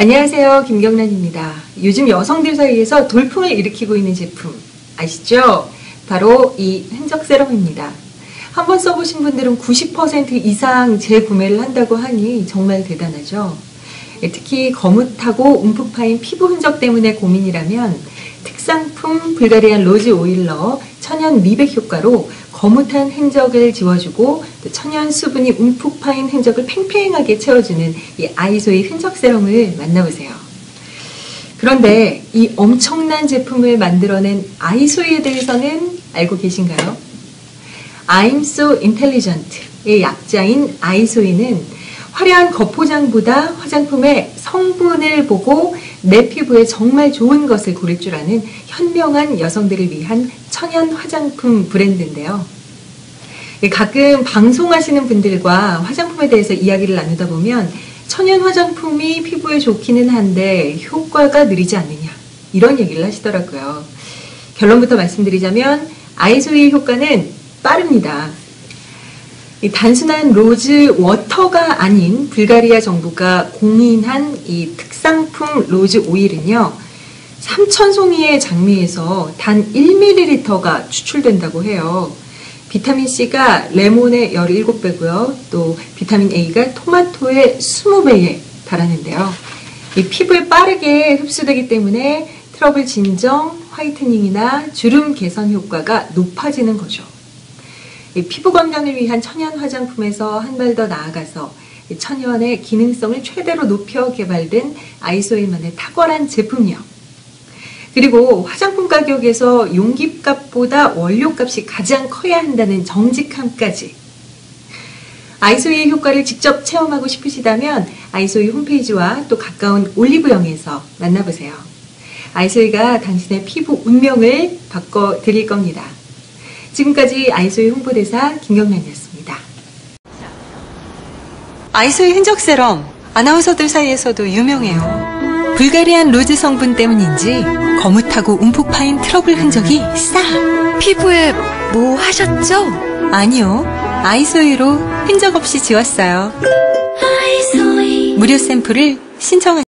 안녕하세요. 김경란입니다. 요즘 여성들 사이에서 돌풍을 일으키고 있는 제품 아시죠? 바로 이 흔적 세럼입니다. 한번 써보신 분들은 90% 이상 재구매를 한다고 하니 정말 대단하죠. 예, 특히 거뭇하고 움푹 파인 피부 흔적 때문에 고민이라면 특상품 불가리안 로즈 오일러 천연 미백 효과로 거뭇한 흔적을 지워주고 천연 수분이 움푹 파인 흔적을 팽팽하게 채워주는 이 아이소의 흔적 세럼을 만나보세요. 그런데 이 엄청난 제품을 만들어낸 아이소이에 대해서는 알고 계신가요? I'm so intelligent의 약자인 아이소이는 화려한 겉포장보다 화장품의 성분을 보고 내 피부에 정말 좋은 것을 고를 줄 아는 현명한 여성들을 위한 천연 화장품 브랜드인데요. 가끔 방송하시는 분들과 화장품에 대해서 이야기를 나누다 보면 천연 화장품이 피부에 좋기는 한데 효과가 느리지 않느냐 이런 얘기를 하시더라고요. 결론부터 말씀드리자면 아이소이의 효과는 빠릅니다. 단순한 로즈 워터가 아닌 불가리아 정부가 공인한 이 특상품 로즈 오일은요. 3,000송이의 장미에서 단 1ml가 추출된다고 해요. 비타민C가 레몬의 17배고요. 또 비타민 A가 토마토의 20배에 달하는데요. 이 피부에 빠르게 흡수되기 때문에 트러블 진정, 화이트닝이나 주름 개선 효과가 높아지는 거죠. 피부 건강을 위한 천연 화장품에서 한 발 더 나아가서 천연의 기능성을 최대로 높여 개발된 아이소일만의 탁월한 제품이요. 그리고 화장품 가격에서 용기값보다 원료값이 가장 커야 한다는 정직함까지 아이소이의 효과를 직접 체험하고 싶으시다면 아이소이 홈페이지와 또 가까운 올리브영에서 만나보세요. 아이소이가 당신의 피부 운명을 바꿔드릴 겁니다. 지금까지 아이소이 홍보대사 김경란이었습니다. 아이소이 흔적 세럼 아나운서들 사이에서도 유명해요. 불가리안 로즈 성분 때문인지 거뭇하고 움푹 파인 트러블 흔적이 싸. 피부에 뭐 하셨죠? 아니요. 아이소이로 흔적 없이 지웠어요. 무료 샘플을 신청하세요.